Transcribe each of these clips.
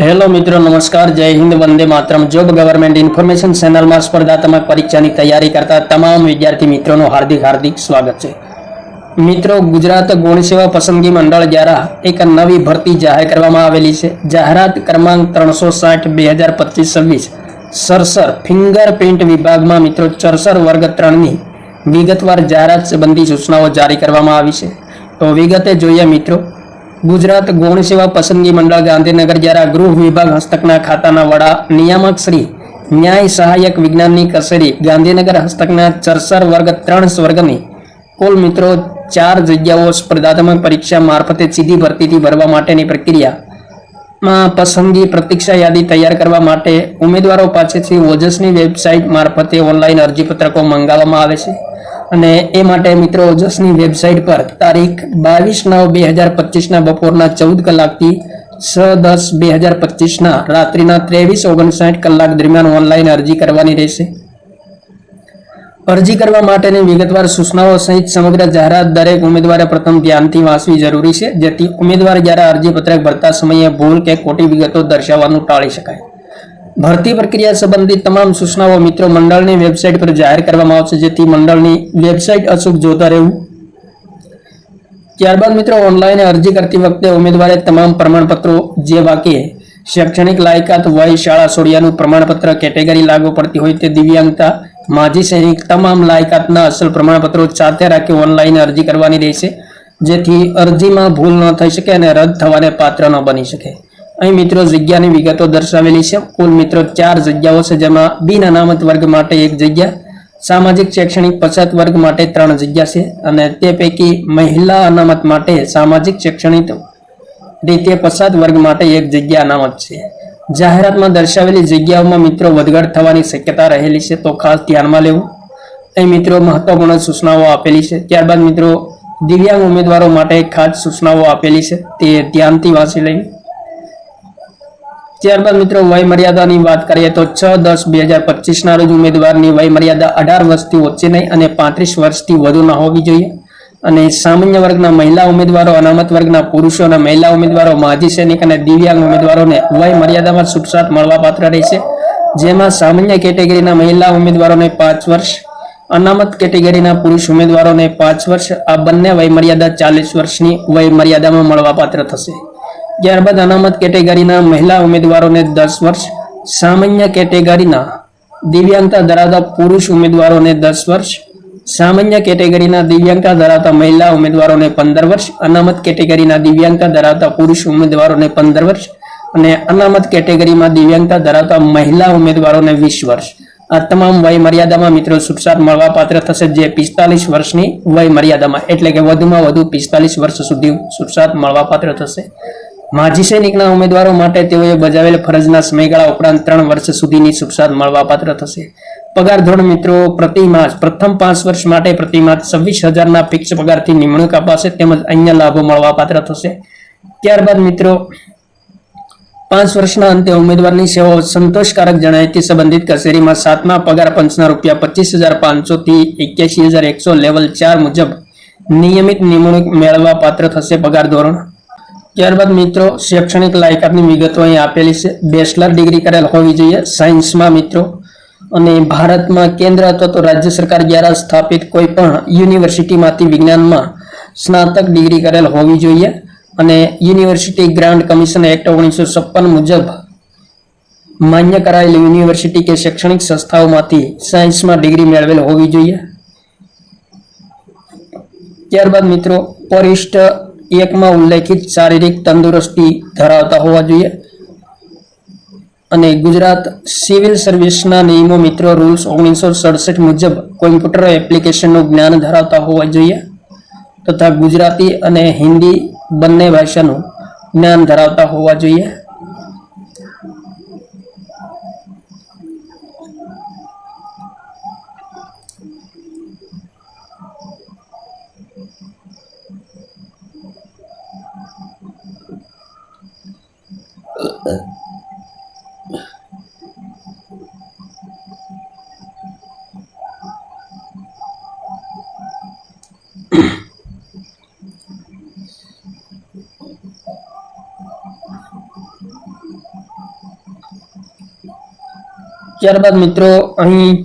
Hello મિત્રો, નમસ્કાર. જય હિન્દ, વંદે માતરમ. જોબ ગવર્મેન્ટ ઇન્ફોર્મેશન ચેનલમાં સ્પર્ધાત્મક પરીક્ષાની તૈયારી કરતા તમામ વિદ્યાર્થી મિત્રોનું હાર્દિક હાર્દિક સ્વાગત છે. મિત્રો, ગુજરાત ગુણ સેવા પસંદગી મંડળ દ્વારા એક નવી ભરતી જાહેર કરવામાં આવેલી છે. જાહેરાત ક્રમાંક ત્રણસો સાઠ, બે હજાર પચીસ, છવ્વીસ. સરસર ફિંગરપ્રિન્ટ વિભાગમાં મિત્રો, ચરસર વર્ગ ત્રણની વિગતવાર જાહેરાત સંબંધી સૂચનાઓ જારી કરવામાં આવી છે. તો વિગતે જોઈએ મિત્રો ગુજરાત ગૌણ સેવા પસંદગી મંડળ ગાંધીનગર દ્વારા ગૃહ વિભાગ હસ્તકના ખાતાના વડા નિયામક શ્રી ન્યાય સહાયક વિજ્ઞાનની કચેરી ગાંધીનગર હસ્તકના ચરસર વર્ગ ત્રણ સ્વર્ગની કુલ મિત્રો ચાર જગ્યાઓ સ્પર્ધાત્મક પરીક્ષા મારફતે સીધી ભરતીથી ભરવા માટેની પ્રક્રિયામાં પસંદગી પ્રતીક્ષા યાદી તૈયાર કરવા માટે ઉમેદવારો પાસેથી ઓજસની વેબસાઇટ મારફતે ઓનલાઈન અરજીપત્રકો મંગાવવામાં આવે છે. અને એ માટે મિત્રો જસની વેબસાઇટ પર તારીખ બાવીસ નવ બે હજાર પચીસના બપોરના ચૌદ કલાકથી છ દસ બે હજાર પચીસના રાત્રિના ત્રેવીસ ઓગણસાઠ કલાક દરમિયાન ઓનલાઈન અરજી કરવાની રહેશે. અરજી કરવા માટેની વિગતવાર સૂચનાઓ સહિત સમગ્ર જાહેરાત દરેક ઉમેદવારે પ્રથમ ધ્યાનથી વાંચવી જરૂરી છે, જેથી ઉમેદવાર જ્યારે અરજીપત્રક ભરતા સમયે ભૂલ કે ખોટી વિગતો દર્શાવવાનું ટાળી શકાય. ભરતી પ્રક્રિયા સંબંધિત તમામ સૂચનાઓ મિત્રો મંડળની વેબસાઇટ પર જાહેર કરવામાં આવશે, જેથી મંડળની વેબસાઇટ અચૂક જોતા રહેવું. ત્યારબાદ મિત્રો ઓનલાઈન અરજી કરતી વખતે ઉમેદવારે તમામ પ્રમાણપત્રો, જે બાકી શૈક્ષણિક લાયકાત, વય, શાળા સોડિયાનું પ્રમાણપત્ર, કેટેગરી લાગુ પડતી હોય તે દિવ્યાંગતા, માજી સૈનિક, તમામ લાયકાતના અસલ પ્રમાણપત્રો સાથે રાખી ઓનલાઈન અરજી કરવાની રહેશે, જેથી અરજીમાં ભૂલ ન થઈ શકે અને રદ થવાને પાત્ર ન બની શકે. અહીં મિત્રો જગ્યાની વિગતો દર્શાવેલી છે. કુલ મિત્રો ચાર જગ્યાઓ છે જેમાં બિન અનામત વર્ગ માટે એક જગ્યા, સામાજિક શૈક્ષણિક પછાત વર્ગ માટે ત્રણ જગ્યા છે અને તે પૈકી મહિલા અનામત માટે સામાજિક શૈક્ષણિક રીતે પછાત વર્ગ માટે એક જગ્યા અનામત છે. જાહેરાતમાં દર્શાવેલી જગ્યાઓમાં મિત્રો વધઘટ થવાની શક્યતા રહેલી છે તો ખાસ ધ્યાનમાં લેવું. અહીં મિત્રો મહત્વપૂર્ણ સૂચનાઓ આપેલી છે. ત્યારબાદ મિત્રો દિવ્યાંગ ઉમેદવારો માટે ખાસ સૂચનાઓ આપેલી છે. તે ધ્યાનથી વાંચી લેવી ત્યારબાદ મિત્રો વય મર્યાદાની વાત કરીએ તો છ દસ બે હજાર પચીસના રોજ ઉમેદવારની વય મર્યાદા અઢાર વર્ષથી ઓછી નહીં અને પાંત્રીસ વર્ષથી વધુ ન હોવી જોઈએ. અને સામાન્ય વર્ગના મહિલા ઉમેદવારો, અનામત વર્ગના પુરુષો અને મહિલા ઉમેદવારો, માજી સૈનિક અને દિવ્યાંગ ઉમેદવારોને વય મર્યાદામાં છૂટછાટ મળવાપાત્ર રહેશે. જેમાં સામાન્ય કેટેગરીના મહિલા ઉમેદવારોને પાંચ વર્ષ, અનામત કેટેગરીના પુરુષ ઉમેદવારોને પાંચ વર્ષ, આ બંને વય મર્યાદા ચાલીસ વર્ષની વય મર્યાદામાં મળવાપાત્ર થશે. ત્યારબાદ અનામત કેટેગરીના મહિલા ઉમેદવારોને દસ વર્ષ, સામાન્ય કેટેગરીના દિવ્યાંગતા ધરાવતા પુરુષ ઉમેદવારોને દસ વર્ષ, સામાન્ય કેટેગરીના દિવ્યાંગતા ધરાવતા મહિલા ઉમેદવારોને પંદર વર્ષ, અનામત કેટેગરીના દિવ્યાંગતા ધરાવતા પુરુષ ઉમેદવારોને પંદર વર્ષ અને અનામત કેટેગરીમાં દિવ્યાંગતા ધરાવતા મહિલા ઉમેદવારોને વીસ વર્ષ. આ તમામ વય મર્યાદામાં મિત્રો છૂટછાટ મળવા પાત્ર થશે જે પિસ્તાલીસ વર્ષની વય મર્યાદામાં એટલે કે વધુમાં વધુ પિસ્તાલીસ વર્ષ સુધી છૂટછાટ મળવા પાત્ર થશે. માજી સૈનિકના ઉમેદવારો માટે તેઓએ બજાવેલ ફરજના સમયગાળા ઉપરાંત ત્રણ વર્ષ સુધીની છૂટછાટ મળવાપાત્ર થશે. પગાર ધોરણ મિત્રો, પ્રતિ માસ, પ્રથમ પાંચ વર્ષ માટે પ્રતિ માસ છવ્વીસ હજારના ફિક્સ પગારથી નિમણૂક અપાશે તેમજ અન્ય લાભો મળવાપાત્ર થશે. ત્યારબાદ મિત્રો, પાંચ વર્ષના અંતે ઉમેદવારની સેવાઓ સંતોષકારક જણાય તે સંબંધિત કચેરીમાં સાતમા પગાર પંચના રૂપિયા પચીસ હજાર પાંચસો થી એક્યાસી હજાર એકસો લેવલ ચાર મુજબ નિયમિત નિમણૂક મેળવવા પાત્ર થશે પગાર ધોરણ. ત્યારબાદ મિત્રો, શૈક્ષણિક લાયકાતની વિગતો અહીં આપેલી છે. બેચલર ડિગ્રી કરેલ હોવી જોઈએ. સાયન્સમાં મિત્રો, અને ભારતમાં કેન્દ્ર અથવા તો રાજ્ય સરકાર દ્વારા સ્થાપિત કોઈ પણ યુનિવર્સિટીમાંથી વિજ્ઞાનમાં સ્નાતક ડિગ્રી કરેલ હોવી જોઈએ. અને યુનિવર્સિટી ગ્રાન્ટ કમિશન એક્ટ ઓગણીસો છપ્પન મુજબ માન્ય કરાયેલી યુનિવર્સિટી કે શૈક્ષણિક સંસ્થાઓમાંથી સાયન્સમાં ડિગ્રી મેળવેલ હોવી જોઈએ. ત્યારબાદ મિત્રો, પરિષ્ઠ એકમાં ઉલ્લેખિત શારીરિક તંદુરસ્તી ધરાવતા હોવા જોઈએ. અને ગુજરાત સિવિલ સર્વિસના નિયમો મિત્રો રૂલ્સ ઓગણીસો સડસઠ મુજબ કોમ્પ્યુટર એપ્લિકેશનનું જ્ઞાન ધરાવતા હોવા જોઈએ તથા ગુજરાતી અને હિન્દી બંને ભાષાનું જ્ઞાન ધરાવતા હોવા જોઈએ. ત્યારબાદ મિત્રો અહીં,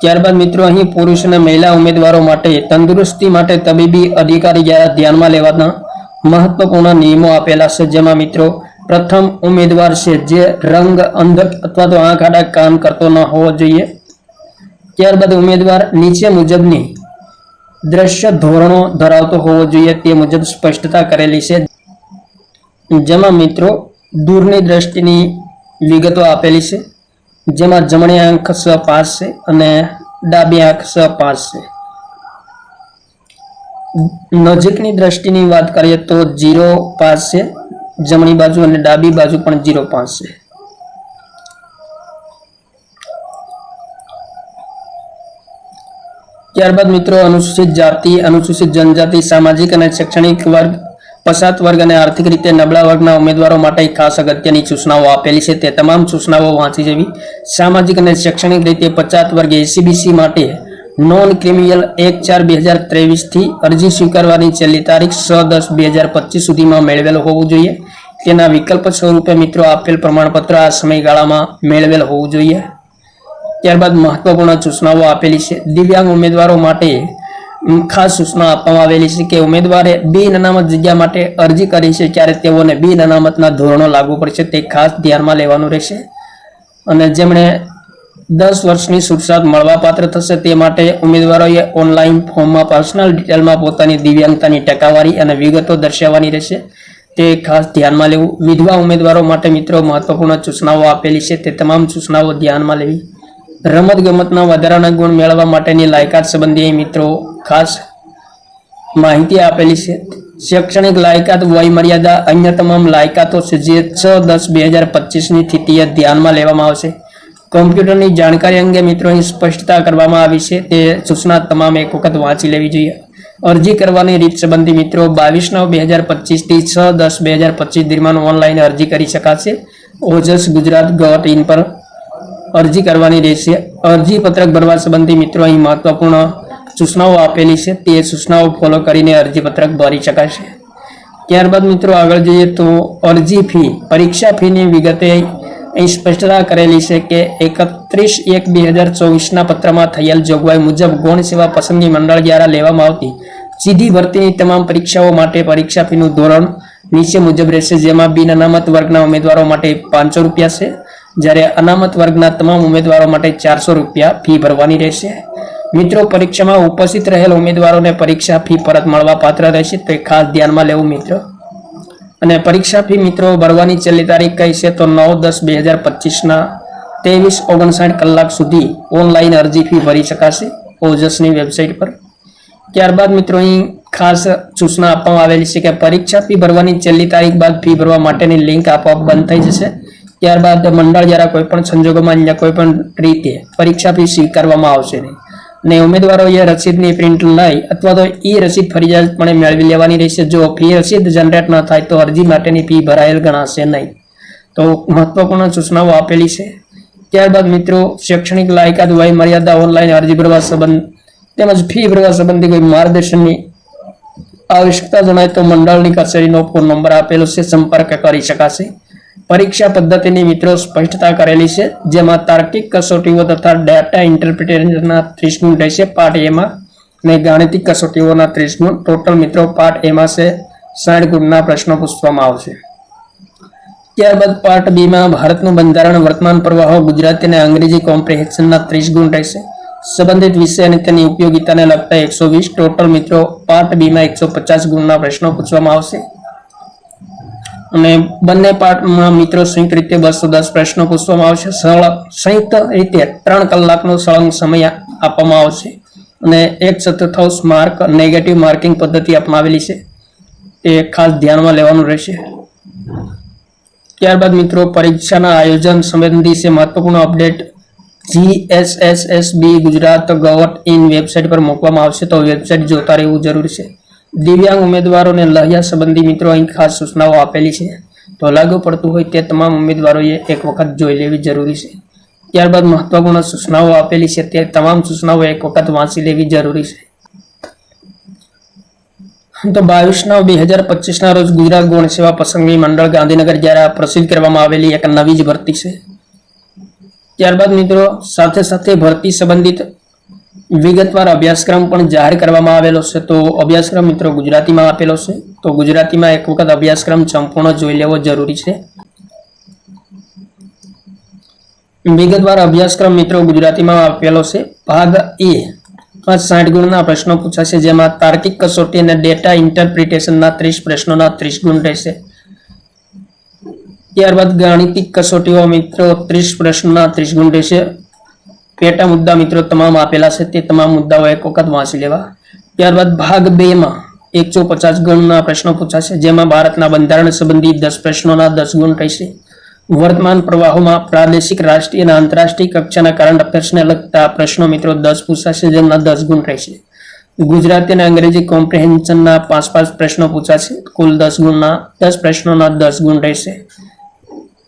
ત્યારબાદ મિત્રો અહીં પુરુષ અને મહિલા ઉમેદવારો માટે તંદુરસ્તી માટે તબીબી અધિકારી દ્વારા ધ્યાનમાં લેવાના મહત્વપૂર્ણ નિયમો આપેલા છે, જેમાં મિત્રો પ્રથમ ઉમેદવાર છે જે રંગ અંધ અથવા તો આંખ આડા કામ કરતો ન હોવો જોઈએ. ત્યારબાદ ઉમેદવાર નીચે મુજબની દ્રશ્ય ધોરણો ધરાવતો હોવો જોઈએ તે મુજબ સ્પષ્ટતા કરેલી છે. જેમાં મિત્રો દૂરની દ્રષ્ટિની વિગતો આપેલી છે, જેમાં જમણી આંખ સ પાંચ છે અને ડાબી આંખ સ પાંચ છે. નજીકની દ્રષ્ટિની વાત કરીએ તો જીરો પાંચ છે, જમણી બાજુ અને ડાબી બાજુ પણ જીરો પાંચ છે. ત્યારબાદ મિત્રો અનુસૂચિત જાતિ, અનુસૂચિત જનજાતિ, સામાજિક અને શૈક્ષણિક વર્ગ પછાત વર્ગ અને આર્થિક રીતે નબળા વર્ગના ઉમેદવારો માટે ખાસ અગત્યની સૂચનાઓ આપેલી છે. તે તમામ સૂચનાઓ વાંચી જવી સામાજિક અને શૈક્ષણિક રીતે પછાત વર્ગ એસીબીસી માટે નોન ક્રિમિનલ એક ચાર બે હજાર ત્રેવીસથી અરજી સ્વીકારવાની છેલ્લી તારીખ છ દસ બે હજાર પચીસ સુધીમાં મેળવેલ હોવું જોઈએ. તેના વિકલ્પ સ્વરૂપે મિત્રો આપેલ પ્રમાણપત્ર આ સમયગાળામાં મેળવેલ હોવું જોઈએ. ત્યારબાદ મહત્વપૂર્ણ સૂચનાઓ આપેલી છે. દિવ્યાંગ ઉમેદવારો માટે ખાસ સૂચના આપવામાં આવેલી છે કે ઉમેદવારે બિન અનામત જગ્યા માટે અરજી કરી છે, ત્યારે તેઓને બિન અનામતના ધોરણો લાગુ પડશે. તે ખાસ ધ્યાનમાં લેવાનું રહેશે. અને જેમણે દસ વર્ષની છૂટછાટ મળવાપાત્ર થશે, તે માટે ઉમેદવારોએ ઓનલાઈન ફોર્મમાં પર્સનલ ડિટેલમાં પોતાની દિવ્યાંગતાની ટકાવારી અને વિગતો દર્શાવવાની રહેશે. તે ખાસ ધ્યાનમાં લેવું. વિધવા ઉમેદવારો માટે મિત્રો મહત્વપૂર્ણ સૂચનાઓ આપેલી છે. તે તમામ સૂચનાઓ ધ્યાનમાં લેવી. રમત ગમતના વધારાના ગુણ મેળવવા માટેની લાયકાત સંબંધી મિત્રો ખાસ માહિતી આપેલી છે. શૈક્ષણિક લાયકાત વય મર્યાદા અન્ય તમામ લાયકાતો છે જે છ દસ બે હજાર પચીસની સ્થિતિએ ધ્યાનમાં લેવામાં આવશે. કોમ્પ્યુટરની જાણકારી અંગે મિત્રોની સ્પષ્ટતા કરવામાં આવી છે. તે સૂચના તમામ એક વખત વાંચી લેવી જોઈએ. અરજી કરવાની રીત સંબંધી મિત્રો બાવીસ નવ બે હજાર પચીસથી છ દસ બે હજાર પચીસ દરમિયાન ઓનલાઈન અરજી કરી શકાશે. ઓજસ ગુજરાત ડોટ ઇન પર અરજી કરવાની રહેશે. અરજી પત્રક ભરવા સંબંધી મિત્રો અહીં મહત્વપૂર્ણ સૂચનાઓ આપેલી છે. તે સૂચનાઓ ફોલો કરીને અરજી પત્રક ભરી શકાશે. ત્યારબાદ મિત્રો આગળ જઈએ તો અરજી ફી. પરીક્ષા ફીની વિગતે અહીં સ્પષ્ટતા કરેલી છે કે એકત્રીસ એક બે હજાર ચોવીસના પત્રમાં થયેલ જોગવાઈ મુજબ ગૌણ સેવા પસંદગી મંડળ દ્વારા લેવામાં આવતી સીધી ભરતીની તમામ પરીક્ષાઓ માટે પરીક્ષા ફીનું ધોરણ નીચે મુજબ રહેશે, જેમાં બિન અનામત વર્ગના ઉમેદવારો માટે પાંચસો રૂપિયા છે. જ્યારે અનામત વર્ગના તમામ ઉમેદવારો માટે ચારસો રૂપિયા ફી ભરવાની રહેશે. મિત્રો, પરીક્ષામાં ઉપસ્થિત રહેલ ઉમેદવારોને પરીક્ષા ફી પરત મળવા પાત્ર રહેશે તો ખાસ ધ્યાનમાં લેવું, મિત્રો. અને પરીક્ષા ફી, મિત્રો, ભરવાની છેલ્લી તારીખ કઈ છે તો નવ દસ બે હજાર પચીસના ત્રેવીસ ઓગણસાઠ કલાક સુધી ઓનલાઈન અરજી ફી ભરી શકાશે ઓજસની વેબસાઇટ પર. ત્યારબાદ, મિત્રો, અહીં ખાસ સૂચના આપવામાં આવેલી છે કે પરીક્ષા ફી ભરવાની છેલ્લી તારીખ બાદ ફી ભરવા માટેની લિંક આપોઆપ બંધ થઈ જશે. ત્યારબાદ મંડળ દ્વારા કોઈ પણ સંજોગોમાં અહીંયા કોઈ પણ રીતે પરીક્ષા ફી સ્વીકારવામાં આવશે નહીં. અને ઉમેદવારોએ રસીદની પ્રિન્ટ લઈ અથવા તો ઈ રસીદ ફરજિયાતપણે મેળવી લેવાની રહેશે. જો ફી રસીદ જનરેટ ન થાય તો અરજી માટેની ફી ભરાયેલ ગણાશે નહીં. તો મહત્વપૂર્ણ સૂચનાઓ આપેલી છે. ત્યારબાદ મિત્રો, શૈક્ષણિક લાયકાત, વય મર્યાદા, ઓનલાઈન અરજી ભરવા સંબંધ તેમજ ફી ભરવા સંબંધી કોઈ માર્ગદર્શનની આવશ્યકતા જણાય તો મંડળની કચેરીનો ફોન નંબર આપેલો છે. સંપર્ક કરી શકાશે. પરીક્ષા પદ્ધતિની મિત્રો સ્પષ્ટતા કરેલી છે, જેમાં તાર્કિક કસોટીઓ તથા ડેટા ઇન્ટરપ્રિટેશનના ત્રીસ ગુણ રહેશે પાર્ટ એમાં અને ગાણિતિક કસોટીઓના ત્રીસ ગુણ ટોટલ મિત્રો પાર્ટ એમાં છે, સાઠ ગુણના પ્રશ્નો પૂછવામાં આવશે. ત્યારબાદ પાર્ટ બીમાં ભારતનું બંધારણ, વર્તમાન પ્રવાહો, ગુજરાતી અને અંગ્રેજી કોમ્પ્રિહેન્શનના ત્રીસ ગુણ રહેશે. સંબંધિત વિષય અને તેની ઉપયોગિતાને લગતા એકસો વીસ ટોટલ મિત્રો પાર્ટ બીમાં એકસો પચાસ ગુણના પ્રશ્નો પૂછવામાં આવશે. અને બંને પાર્ટમાં મિત્રો સંયુક્ત રીતે બસો દસ પ્રશ્નો પૂછવામાં આવશે. સળ, સંયુક્ત રીતે ત્રણ કલાકનો સળંગ સમય આપવામાં આવશે અને એક ચતુર્થાંશ માર્ક નેગેટિવ માર્કિંગ પદ્ધતિ અપનાવેલી છે. એ ખાસ ધ્યાનમાં લેવાનું રહેશે. ત્યારબાદ મિત્રો પરીક્ષાના આયોજન સંબંધી છે મહત્વપૂર્ણ update. GSSSB Gujarat ગવર્ટ in website પર મૂકવામાં આવશે તો વેબસાઇટ જોતા રહેવું જરૂરી છે. દિવ્યાંગ ઉમેદવારોને લહ્યા સંબંધી મિત્રો અહીં ખાસ સૂચનાઓ આપેલી છે. તો લાગુ પડતું હોય તે તમામ ઉમેદવારોએ એક વખત જોઈ લેવી જરૂરી છે. ત્યારબાદ મહત્વપૂર્ણ સૂચનાઓ આપેલી છે તે તમામ સૂચનાઓ એક વખત વાંચી લેવી જરૂરી છે. તો બાવીસ નવ બે હજાર પચીસના રોજ ગુજરાત ગૌણ સેવા પસંદગી મંડળ ગાંધીનગર દ્વારા પ્રસિદ્ધ કરવામાં આવેલી એક નવી જ ભરતી છે. ત્યારબાદ મિત્રો સાથે સાથે ભરતી સંબંધિત વિગતવાર અભ્યાસક્રમ પણ જાહેર કરવામાં આવેલો છે. તો અભ્યાસક્રમ મિત્રો ગુજરાતીમાં આપેલો છે. તો ગુજરાતીમાં એક વખત અભ્યાસક્રમ સંપૂર્ણ જોઈ લેવો જરૂરી છે. વિગતવાર અભ્યાસક્રમ મિત્રો ગુજરાતીમાં આપેલો છે. ભાગ એ સાઠ ગુણના પ્રશ્નો પૂછાશે, જેમાં તાર્કિક કસોટી અને ડેટા ઇન્ટરપ્રિટેશનના ત્રીસ પ્રશ્નોના ત્રીસ ગુણ રહેશે. ત્યારબાદ ગાણિતિક કસોટીઓ મિત્રો ત્રીસ પ્રશ્નોના ત્રીસ ગુણ રહેશે. પેટા મુદ્દા મિત્રો તમામ આપેલા છે, તે તમામ મુદ્દાઓ એક વખત વાંચી લેવા. ત્યારબાદ ભાગ બે માં એકસો પચાસ ગુણના પ્રશ્નો પૂછાશે, જેમાં ભારતના બંધારણ સંબંધી દસ પ્રશ્નોના દસ ગુણ રહેશે. વર્તમાન પ્રવાહોમાં પ્રાદેશિક, રાષ્ટ્રીય અને આંતરરાષ્ટ્રીય કક્ષાના કરંટ અફેર્સને લગતા પ્રશ્નો મિત્રો દસ પૂછાશે, જેમના દસ ગુણ રહેશે. ગુજરાતી અને અંગ્રેજી કોમ્પ્રિહેન્શનના પાંચ પાંચ પ્રશ્નો પૂછાશે, કુલ દસ ગુણના દસ પ્રશ્નોના દસ ગુણ રહેશે.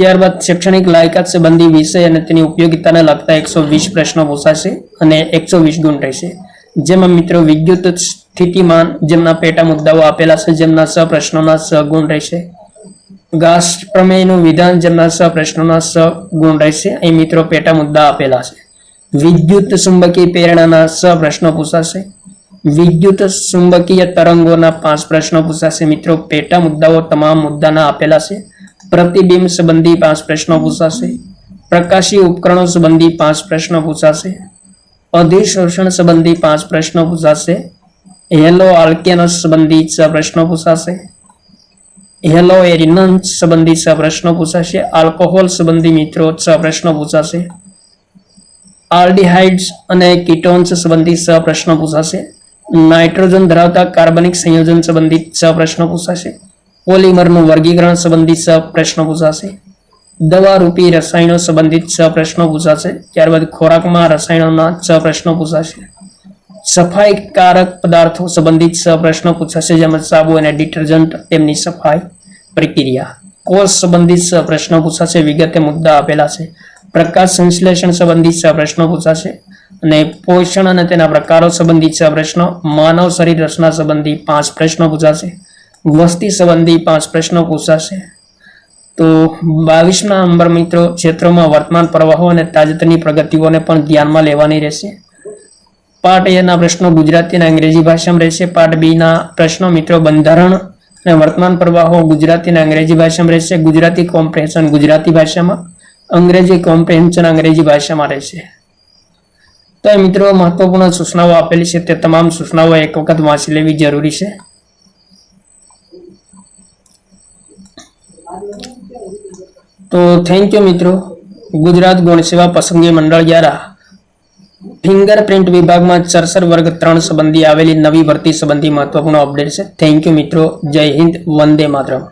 ત્યારબાદ શૈક્ષણિક લાયકાત સંબંધી વિષય અને તેની ઉપયોગિતાને લગતા એકસો વીસ પ્રશ્નો પૂછાશે અને એકસો વીસ ગુણ રહેશે. જેમાં મિત્રો વિદ્યુત સ્થિતિમાન જેમના પેટા મુદ્દાઓ આપેલા છે, જેમના સ પ્રશ્નોના સ ગુણ રહેશે. ઘાસ પ્રમેયનું વિધાન જેમના સ પ્રશ્નોના સ ગુણ રહેશે. અહીં મિત્રો પેટા મુદ્દા આપેલા છે. વિદ્યુત ચુંબકીય પ્રેરણાના સ પ્રશ્નો પૂછાશે. વિદ્યુત ચુંબકીય તરંગોના પાંચ પ્રશ્નો પૂછાશે. મિત્રો, પેટા મુદ્દાઓ તમામ મુદ્દાના આપેલા છે. પ્રતિબિંબ સંબંધી પાંચ પ્રશ્નો પૂછાશે. પ્રકાશી ઉપકરણો સંબંધી પાંચ પ્રશ્નો પૂછાશે. અધિશોષણ સંબંધી પાંચ પ્રશ્નો પૂછાશે. હેલો આલ્કેનસ સંબંધી છ પ્રશ્નો પૂછાશે. હેલો એરિનન્સ સંબંધી છ પ્રશ્નો પૂછાશે. આલ્કોહોલ સંબંધી મિત્રો છ પ્રશ્નો પૂછાશે. આલ્ડિહાઇડ્સ અને કીટોન્સ સંબંધી છ પ્રશ્નો પૂછાશે. નાઇટ્રોજન ધરાવતા કાર્બનિક સંયોજન સંબંધિત છ પ્રશ્નો પૂછાશે. પોલિમરનું વર્ગીકરણ સંબંધિત પ્રશ્નો પૂછાશે. દવા રૂપી રસાયણો સંબંધિત છ પ્રશ્નો પૂછાશે. ત્યારબાદ ખોરાકમાં રસાયણોના છ પ્રશ્નો પૂછાશે. સફાઈકારક પદાર્થો સંબંધિત છ પ્રશ્નો પૂછાશે, જેમાં સાબુ અને ડિટર્જન્ટ તેમની સફાઈ પ્રક્રિયા. કોષ સંબંધિત છ પ્રશ્નો પૂછાશે, વિગતે મુદ્દા આપેલા છે. પ્રકાશ સંશ્લેષણ સંબંધિત છ પ્રશ્નો પૂછાશે અને પોષણ અને તેના પ્રકારો સંબંધિત છ પ્રશ્નો, માનવ શરીર રચના સંબંધી પાંચ પ્રશ્નો પૂછાશે. વસ્તી સંબંધી પાંચ પ્રશ્નો પૂછાશે. તો બાવીસના નંબર મિત્રો, ક્ષેત્રોમાં વર્તમાન પ્રવાહો અને તાજેતરની પ્રગતિઓને પણ ધ્યાનમાં લેવાની રહેશે. પાર્ટ એના પ્રશ્નો ગુજરાતી અને અંગ્રેજી ભાષામાં રહેશે. પાર્ટ બીના પ્રશ્નો મિત્રો બંધારણ અને વર્તમાન પ્રવાહો ગુજરાતી અને અંગ્રેજી ભાષામાં રહેશે. ગુજરાતી કોમ્પ્રેહેન્શન ગુજરાતી ભાષામાં, અંગ્રેજી કોમ્પ્રેહેન્શન અંગ્રેજી ભાષામાં રહેશે. તો મિત્રો મહત્વપૂર્ણ સૂચનાઓ આપેલી છે. તે તમામ સૂચનાઓ એક વખત વાંચી લેવી જરૂરી છે. તો થેન્ક યુ મિત્રો. ગુજરાત ગુણ સેવા પસંદગી મંડળ દ્વારા ફિંગરપ્રિન્ટ વિભાગમાં ચરસર વર્ગ ત્રણ સંબંધી આવેલી નવી ભરતી સંબંધી મહત્વપૂર્ણ અપડેટ છે. થેન્ક યુ મિત્રો. જય હિન્દ. વંદે માતરમ.